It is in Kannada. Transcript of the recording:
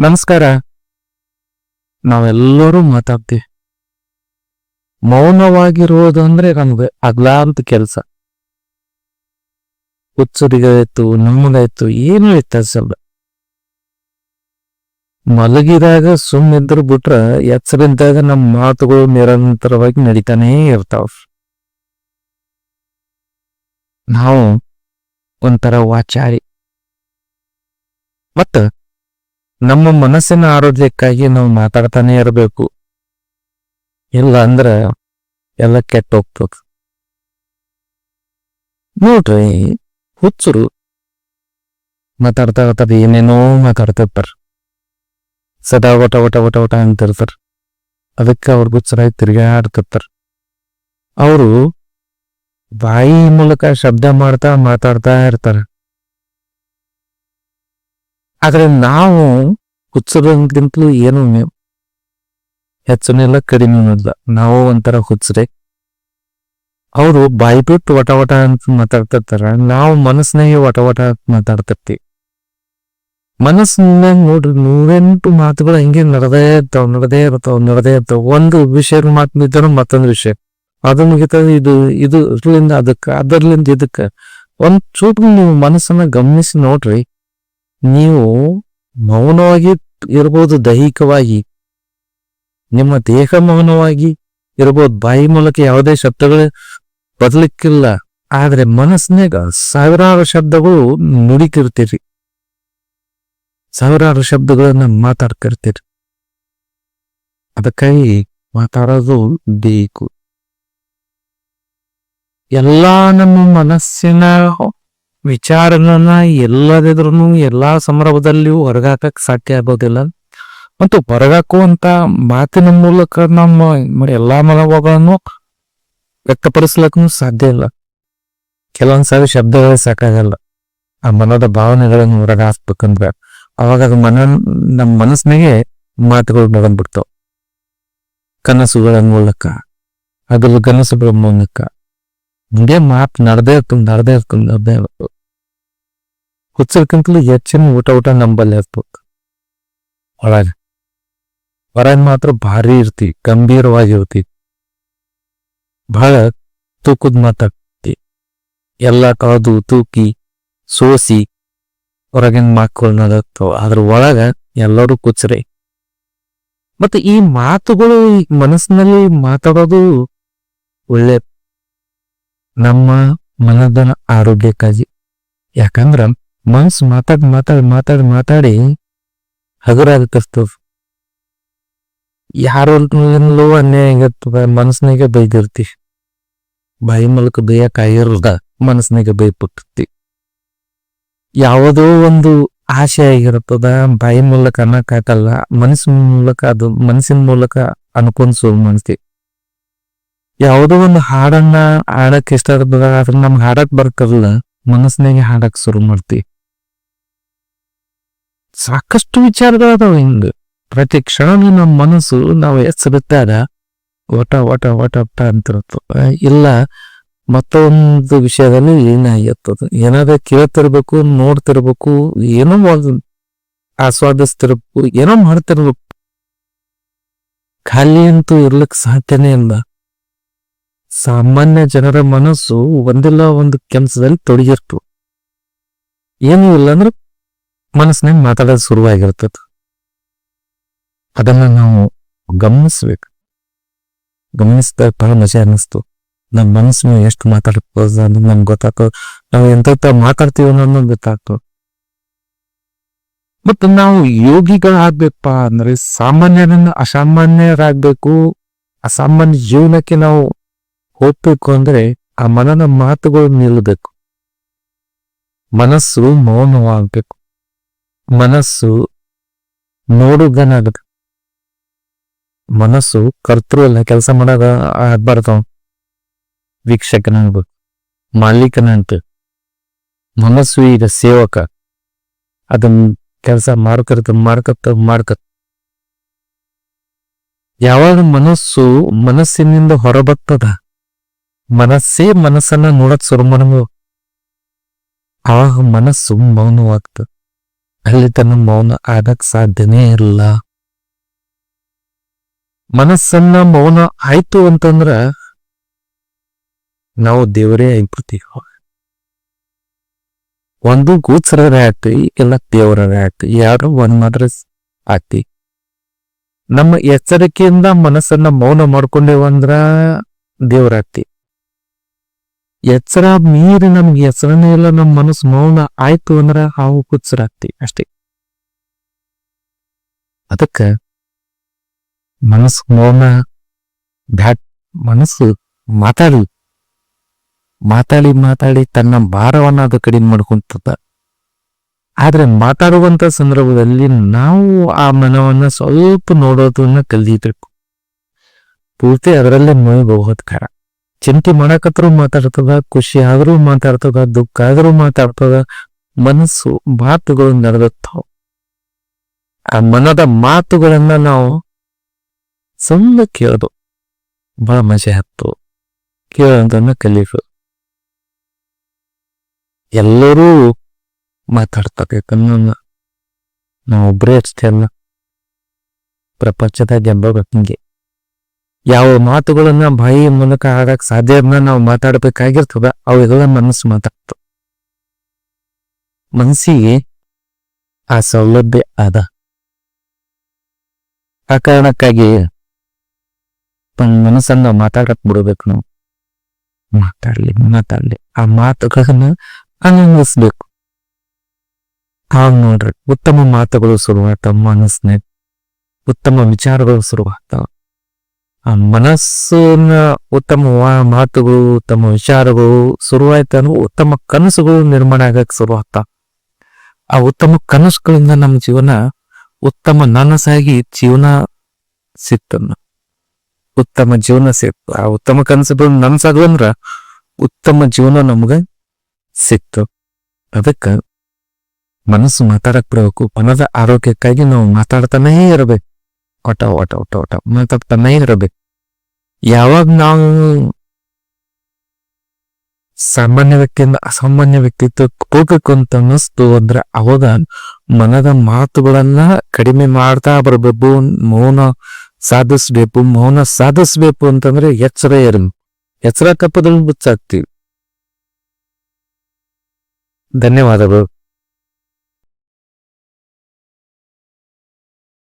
ನಮಸ್ಕಾರ. ನಾವೆಲ್ಲರೂ ಮಾತಾಡ್ತೀವಿ. ಮೌನವಾಗಿರೋದು ಅಂದ್ರೆ ನಮ್ಗೆ ಅಗ್ಲಾಂತ ಕೆಲಸ. ಹುಚ್ಚರಿಗಾಯ್ತು ನಮಗಾಯ್ತು ಏನು ವ್ಯತ್ಯಾಸ ಇಲ್ಲ. ಮಲಗಿದಾಗ ಸುಮ್ಮನಿದ್ರು ಬಿಟ್ರ ಎಚ್ಚರಿದ್ದಾಗ ನಮ್ಮ ಮಾತುಗಳು ನಿರಂತರವಾಗಿ ನಡೀತಾನೇ ಇರ್ತಾವ. ನಾವು ಒಂಥರ ವಾಚಾರಿ. ಮತ್ತ ನಮ್ಮ ಮನಸ್ಸಿನ ಆರೋಗ್ಯಕ್ಕಾಗಿ ನಾವು ಮಾತಾಡ್ತಾನೆ ಇರಬೇಕು. ಇಲ್ಲ ಅಂದ್ರೆ ಎಲ್ಲ ಕೆಟ್ಟ ಹೋಗ್ತದೆ. ನೋಡ್ರಿ, ಹುಚ್ಚರು ಮಾತಾಡ್ತಾ ಇರ್ತಾರ, ಏನೇನೋ ಮಾತಾಡ್ತಿರ್ತಾರೆ. ಸದಾ ಒಟ ಒಟ ಒಟ ಒಟ ಅಂತಿರ್ತಾರೆ. ಅದಕ್ಕೆ ಅವ್ರ ಹುಚ್ಚರಾಗಿ ತಿರ್ಗಾಡ್ತಿರ್ತಾರ ಅವರು ಬಾಯಿ ಮೂಲಕ ಶಬ್ದ ಮಾಡ್ತಾ ಮಾತಾಡ್ತಾ ಇರ್ತಾರ. ಆದ್ರೆ ನಾವು ಹುಚ್ಚರಂಗಿಂತಲೂ ಏನು ಹೆಚ್ಚುನೂ ಇಲ್ಲ ಕಡಿಮೆನೂ ಇಲ್ಲ ನಾವು ಒಂಥರ ಹುಚ್ಚರೆ ಅವರು ಬಾಯಿ ಬಿಟ್ಟು ವಟ ಅಂತ ಮಾತಾಡ್ತಿರ್ತಾರ. ನಾವು ಮನಸ್ಸಿನಾಗೆ ವಟ ವಟ ಅಂತ ಮಾತಾಡ್ತಿರ್ತೀವಿ. ಮನಸ್ಸಿನ ನೋಡ್ರಿ ನೂರೆಂಟು ಮಾತುಗಳು ಹಿಂಗೆ ನಡೆದೇ ಇರ್ತಾವ ನಡೆದೇ ಇರ್ತಾವ ನಡೆದೇ ಇರ್ತಾವ. ಒಂದು ವಿಷಯ ಮಾತಾಡಿದ್ರೆ ಮತ್ತೊಂದು ವಿಷಯ. ಅದು ಮುಗಿತದ ಇದು ಇದು ಅದಕ್ಕೆ, ಅದರ್ಲಿಂದ ಇದಕ್ಕೆ. ಒಂದ್ ಚೂಟ್ ನೀವು ಮನಸ್ಸನ್ನ ಗಮನಿಸಿ ನೋಡ್ರಿ. ನೀವು ಮೌನವಾಗಿ ಇರ್ಬೋದು, ದೈಹಿಕವಾಗಿ. ನಿಮ್ಮ ದೇಹ ಮೌನವಾಗಿ ಇರ್ಬೋದು. ಬಾಯಿ ಮೂಲಕ ಯಾವುದೇ ಶಬ್ದಗಳು ಬದಲಿಕ್ಕಿಲ್ಲ ಆದ್ರೆ ಮನಸ್ಸಿನಾಗ ಸಾವಿರಾರು ಶಬ್ದಗಳು ನುಡಿತಿರ್ತೀರಿ. ಸಾವಿರಾರು ಶಬ್ದಗಳನ್ನ ಮಾತಾಡ್ತಿರ್ತೀರಿ. ಅದಕ್ಕಾಗಿ ಮಾತಾಡೋದು ಬೇಕು. ಎಲ್ಲಾ ನಮ್ಮ ಮನಸ್ಸಿನ ವಿಚಾರಗಳನ್ನ ಎಲ್ಲದಿದ್ರು ಎಲ್ಲಾ ಸಂದರ್ಭದಲ್ಲಿಯೂ ಹೊರಗಾಕಕ್ ಸಾಧ್ಯ ಆಗೋದಿಲ್ಲ. ಮತ್ತು ಹೊರಗಾಕುವಂತ ಮಾತಿನ ಮೂಲಕ ನಮ್ಮ ಎಲ್ಲ ಮನೋಭಾವಗಳನ್ನು ವ್ಯಕ್ತಪಡಿಸ್ಲಕ್ಕೂ ಸಾಧ್ಯ ಇಲ್ಲ. ಕೆಲವೊಂದ್ಸಾರಿ ಶಬ್ದಗಳೇ ಸಾಕಾಗಲ್ಲ. ಆ ಮನದ ಭಾವನೆಗಳನ್ನು ಹೊರಗೆ ಹಾಕ್ಬೇಕಂದ್ರೆ ಅವಾಗ ಅದು ಮನ, ನಮ್ಮ ಮನಸ್ಸಿನಾಗೆ ಮಾತುಗಳು ಬಂದ್ಬಿಡ್ತಾವ. ಕನಸುಗಳ ಮೂಲಕ ಹಗಲು ಕನಸುಗಳ ಮೂಲಕ. ಹಿಂಗೆ ಮಾತು ನಡ್ದೇ ಇರ್ತದೆ ನಡ್ದೇ ಇರ್ತದೆ ನಡ್ದೇ ಇರ್ತದೆ ಹುಚ್ಚರ್ಕಿಂತಲೂ ಹೆಚ್ಚಿನ ಊಟ ಊಟ ನಂಬಲ್ಲಿ ಇರ್ಬೇಕು ಒಳಗೆ. ಹೊರಗೆ ಮಾತ್ರ ಭಾರಿ ಇರ್ತಿ, ಗಂಭೀರವಾಗಿರ್ತಿ. ಬಹಳ ತೂಕದ ಮಾತಾಡ್ತಿ. ಎಲ್ಲ ಕಳೆದು ತೂಕಿ, ಸೋಸಿ ಹೊರಗಿನ ಮಾತುಗಳು ನಡಕ್ತಾವ ಅದ್ರ ಒಳಗ ಎಲ್ಲರೂ ಕುಚ್ಚರಿ ಮತ್ತೆ ಈ ಮಾತುಗಳು ಮನಸ್ಸಿನಲ್ಲಿ ಮಾತಾಡೋದು ಒಳ್ಳೆ ನಮ್ಮ ಮನದ ಆರೋಗ್ಯಕ್ಕಾಗಿ. ಯಾಕಂದ್ರ ಮನ್ಸು ಮಾತಾಡ್ ಮಾತಾಡ್ ಮಾತಾಡ್, ಮಾತಾಡಿ ಯಾರು ಯಾರಲ್ಲೂ ಅನ್ಯಾಯ ಆಗಿರ್ತದ ಮನಸ್ನಾಗೆ ಬೈದಿರ್ತಿ. ಬಾಯಿ ಮೂಲಕ ಬೈಯಕ್ಕಾಗಿರದ ಮನಸ್ನಾಗೆ ಬೈಬಿಟ್ಟಿರ್ತಿ ಯಾವುದೋ ಒಂದು ಆಸೆ ಆಗಿರ್ತದ, ಬಾಯಿ ಮೂಲಕ ಅನ್ನಕ್ಕಾಗಲ್ಲ ಮನಸ್ಸಿನ ಮೂಲಕ ಅದು ಮನಸ್ಸಿನ ಮೂಲಕ ಅನ್ಕೊಂಡ್ ಸುಳ್ಳು ಮಾಡ್ತಿ ಯಾವುದೋ ಒಂದು ಹಾಡನ್ನ ಹಾಡಕ್ ಇಷ್ಟ ಇರ್ತದ ಅದ್ರ ನಮ್ಗೆ ಹಾಡಕ್ ಬರ್ಕಲ್ಲ ಮನಸ್ಸಿನಾಗೆ ಹಾಡಕ್ ಶುರು ಮಾಡ್ತಿ. ಸಾಕಷ್ಟು ವಿಚಾರಗಳದಾವ ಹಿಂಗ ಪ್ರತಿ ಕ್ಷಣನೂ ನಮ್ಮ ಮನಸ್ಸು ನಾವು ಎಚ್ಚರಿದ್ದಾಗ ಓಟ ಓಟ ಓಟ ಓಟ ಅಂತಿರುತ್ತೋ. ಇಲ್ಲ, ಮತ್ತೊಂದು ವಿಷಯದಲ್ಲಿ ಏನಾಗಿರ್ತದೆ ಏನಾದ್ರೂ ಕೇಳ್ತಿರ್ಬೇಕು, ನೋಡ್ತಿರ್ಬೇಕು, ಏನೋ ಆಸ್ವಾದಿಸ್ತಿರ್ಬೇಕು, ಏನೋ ಮಾಡ್ತಿರ್ಬೇಕು. ಖಾಲಿ ಅಂತೂ ಇರ್ಲಿಕ್ಕೆ ಸಾಧ್ಯನೇ ಇಲ್ಲ. ಸಾಮಾನ್ಯ ಜನರ ಮನಸ್ಸು ಒಂದಿಲ್ಲ ಒಂದು ಕೆಲಸದಲ್ಲಿ ತೊಡಗಿರ್ತು. ಏನೂ ಇಲ್ಲ ಅಂದ್ರೆ ಮನಸ್ಸಿನಾಗ ಮಾತಾಡೋದು ಶುರುವಾಗಿರ್ತದೆ. ಅದನ್ನ ನಾವು ಗಮನಿಸ್ಬೇಕು. ಗಮನಿಸಿದಾಗ ಬಹಳ ಮಜಾ ಅನ್ನಿಸ್ತು. ನಮ್ಮ ಮನಸ್ಸು ಎಷ್ಟು ಮಾತಾಡ್ಬೋದು ಅನ್ನೋದು ನಮ್ಗೆ ಗೊತ್ತಾಗ್ತದೆ. ನಾವು ಎಂತ ಮಾತಾಡ್ತೀವಿ ಅನ್ನೋದು ಗೊತ್ತಾಗ್ತದೆ. ಮತ್ತು ನಾವು ಯೋಗಿಗಳಾಗ್ಬೇಕಪ್ಪ ಅಂದ್ರೆ ಸಾಮಾನ್ಯರನ್ನ ಅಸಾಮಾನ್ಯರಾಗಬೇಕು. ಅಸಾಮಾನ್ಯ ಜೀವನಕ್ಕೆ ನಾವು ಹೋಗ್ಬೇಕು ಅಂದ್ರೆ ಆ ಮನನ ಮಾತುಗಳು ನಿಲ್ಲಬೇಕು. ಮನಸ್ಸು ಮೌನವಾಗ್ಬೇಕು. ಮನಸ್ಸು ನೋಡುಗನಾಗಬೇಕು ಮನಸ್ಸು ಕರ್ತೃ ಅಲ್ಲ ಕೆಲಸ ಮಾಡಾಗ ವೀಕ್ಷಕನ ವೀಕ್ಷಕನಾಗ್ಬೇಕು ಮಾಲೀಕನಂತ. ಮನಸ್ಸು ಈಗ ಸೇವಕ. ಅದನ್ನ ಕೆಲಸ ಮಾಡ್ಕರ್ತ ಮಾಡ್ಕತ್ತ ಮಾಡ್ಕತ್ತ ಯಾವಾಗ ಮನಸ್ಸು ಮನಸ್ಸಿನಿಂದ ಹೊರಬತ್ತದ ಮನಸ್ಸೇ ಮನಸ್ಸನ್ನ ನೋಡಕ್ ಸುರಮನವು ಆವಾಗ ಮನಸ್ಸು ಮೌನವಾಗ್ತದ. ಅಲ್ಲಿ ತನ್ನ ಮೌನ ಆಗಕ್ ಸಾಧ್ಯನೇ ಇಲ್ಲ. ಮನಸ್ಸನ್ನ ಮೌನ ಆಯ್ತು ಅಂತಂದ್ರ ನಾವು ದೇವರೇ ಆಗ್ಬಿಡ್ತೀವಿ. ಒಂದು ಗೋಚರರೇ ಆಗ್ತೀವಿ ಇಲ್ಲ ದೇವರೇ ಆಗ್ತೀವಿ ಯಾರು ಒಂದ್ ಮಾತ್ರ ಆಗ್ತಿ ನಮ್ಮ ಎಚ್ಚರಿಕೆಯಿಂದ ಮನಸ್ಸನ್ನ ಮೌನ ಮಾಡ್ಕೊಂಡೇವಂದ್ರ ದೇವರಾಗ್ತಿ ಎಚ್ಚರ ಮೀರಿ ನಮ್ಗೆ ಎಚ್ಚರನೇ ಇಲ್ಲ ನಮ್ಮ ಮನಸ್ಸು ಮೌನ ಆಯ್ತು ಅಂದ್ರ ಹಾವು ಕುಚ್ಚರಾಗ್ತಿ ಅಷ್ಟೇ. ಅದಕ್ಕ ಮನಸ್ಸು ಮೌನ ಬ್ಯಾಟ್ ಮನಸ್ಸು ಮಾತಾಡಿ. ಮಾತಾಡಿ ಮಾತಾಡಿ ತನ್ನ ಭಾರವನ್ನ ಅದು ಕಡಿಮೆ ಮಾಡ್ಕೊಂತದ. ಆದ್ರೆ ಮಾತಾಡುವಂತ ಸಂದರ್ಭದಲ್ಲಿ ನಾವು ಆ ಮನವನ್ನ ಸ್ವಲ್ಪ ನೋಡೋದನ್ನ ಕಲಿಬೇಕು ಪೂರ್ತಿ ಅದರಲ್ಲೇ ಮುಳುಗಬಹುದು ಖರ. ಚಿಂತೆ ಮಾಡಕತ್ರೂ ಮಾತಾಡ್ತದ, ಖುಷಿ ಆದ್ರೂ ಮಾತಾಡ್ತದ, ದುಃಖ ಆದ್ರೂ ಮಾತಾಡ್ತದ, ಮನಸ್ಸು ಮಾತುಗಳು ನಡೆದತ್ತವ ಆ ಮನದ ಮಾತುಗಳನ್ನ ನಾವು ಸುಮ್ಮನೆ ಕೇಳೋದು. ಬಹಳ ಮಜೆ ಹತ್ತು ಕೇಳೋದನ್ನ ಕಲೀಬೇಕು ಎಲ್ಲರೂ ಮಾತಾಡ್ತಾರೆ ಯಾಕಂದ್ರೆ ನಾವು ಅಷ್ಟೇ ಅಲ್ಲ. ಪ್ರಪಂಚದ ಜಂಬ ಹಿಂಗೆ. ಯಾವ ಮಾತುಗಳನ್ನ ಬಾಯಿ ಮೂಲಕ ಆಡಕ್ ಸಾಧ್ಯ ನಾವು ಮಾತಾಡ್ಬೇಕಾಗಿರ್ತದ ಅವೆಲ್ಲ ಮನಸ್ಸು ಮಾತಾಡ್ತ. ಮನಸ್ಸಿಗೆ ಆ ಸೌಲಭ್ಯ ಅದ. ಆ ಕಾರಣಕ್ಕಾಗಿ ಮನಸ್ಸನ್ನ ಮಾತಾಡಕ್ ಬಿಡ್ಬೇಕು ನಾವು. ಮಾತಾಡ್ಲಿ ಮಾತಾಡ್ಲಿ. ಆ ಮಾತುಗಳನ್ನ ಆನಂದಿಸ್ಬೇಕು ಹಾಗ ನೋಡ್ರಿ, ಉತ್ತಮ ಮಾತುಗಳು ಶುರುವಾಗ್ತಾವ ಮನಸ್ಸಿನ ಉತ್ತಮ ವಿಚಾರಗಳು ಶುರುವಾಗ್ತಾವ. ಮನಸ್ಸಿನ ಉತ್ತಮ ಮಾತುಗಳು, ಉತ್ತಮ ವಿಚಾರಗಳು ಶುರುವಾಯ್ತಾನು ಉತ್ತಮ ಕನಸುಗಳು ನಿರ್ಮಾಣ ಆಗಕ್ಕೆ ಶುರು ಆಗ್ತಾ ಆ ಉತ್ತಮ ಕನಸುಗಳಿಂದ ನಮ್ಮ ಜೀವನ, ಉತ್ತಮ ನನಸಾಗಿ ಜೀವನ ಸಿಕ್ತನ್ನ ಉತ್ತಮ ಜೀವನ ಸಿಕ್ತು ಆ ಉತ್ತಮ ಕನಸುಗಳು ನನಸಾಗುವಂದ್ರ ಅಂದ್ರ ಉತ್ತಮ ಜೀವನ ನಮ್ಗ ಸಿಕ್ತು ಅದಕ್ಕ ಮನಸ್ಸು ಮಾತಾಡಕ್ ಬಿಡಬೇಕು ಮನದ ಆರೋಗ್ಯಕ್ಕಾಗಿ ನಾವು ಮಾತಾಡ್ತಾನೇ ಇರಬೇಕು. ಒಟ ಒಟ ಒಟ ಒಟ ಮಾತಾಡ್ತಾನೇ ಇರಬೇಕು. ಯಾವಾಗ ನಾವು ಸಾಮಾನ್ಯ ವ್ಯಕ್ತಿಯಿಂದ ಅಸಾಮಾನ್ಯ ವ್ಯಕ್ತಿತ್ವಕ್ಕೆ ಹೋಗ್ಬೇಕು ಅಂತ ಅನ್ನಿಸ್ತು ಅಂದ್ರೆ ಅವಾಗ ಮನದ ಮಾತುಗಳನ್ನ ಕಡಿಮೆ ಮಾಡ್ತಾ ಬರಬೇಕು, ಮೌನ ಸಾಧಿಸ್ಬೇಕು. ಮೌನ ಸಾಧಿಸ್ಬೇಕು ಅಂತಂದ್ರೆ ಎಚ್ಚರ ಇರ ಎಚ್ಚರ ಕಪ್ಪದಲ್ಲಿ ಮುಚ್ಚಾಕ್ತಿವಿ. ಧನ್ಯವಾದಗಳು.